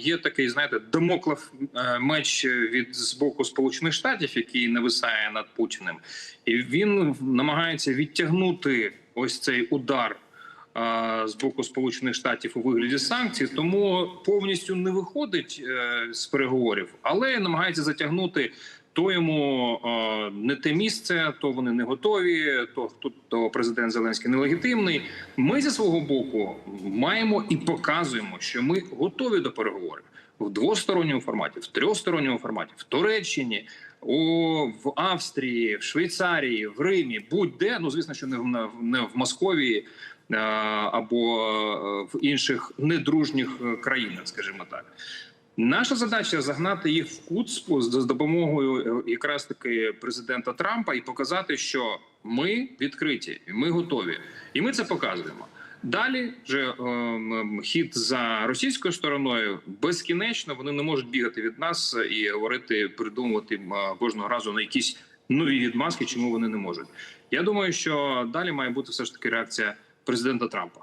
є такий, знаєте, домоклав е, меч від з боку Сполучених Штатів, який нависає над Путіним, і він намагається відтягнути ось цей удар е, з боку Сполучених Штатів у вигляді санкцій, тому повністю не виходить е, з переговорів, але намагається затягнути. То йому е, не те місце, то вони не готові. То тут то президент Зеленський нелегітимний. Ми зі свого боку маємо і показуємо, що ми готові до переговорів в двосторонньому форматі, в трьохсторонньому форматі, в Туреччині, у в Австрії, в Швейцарії, в Римі, будь-де. Ну звісно, що не в не в Московії е, або е, в інших недружніх е, країнах, скажімо так. Наша задача загнати їх в кут з допомогою е, якраз таки президента Трампа і показати, що ми відкриті, ми готові, і ми це показуємо. Далі вже ем, хід за російською стороною безкінечно вони не можуть бігати від нас і говорити, придумувати кожного разу на якісь нові відмазки, чому вони не можуть. Я думаю, що далі має бути все ж таки реакція президента Трампа.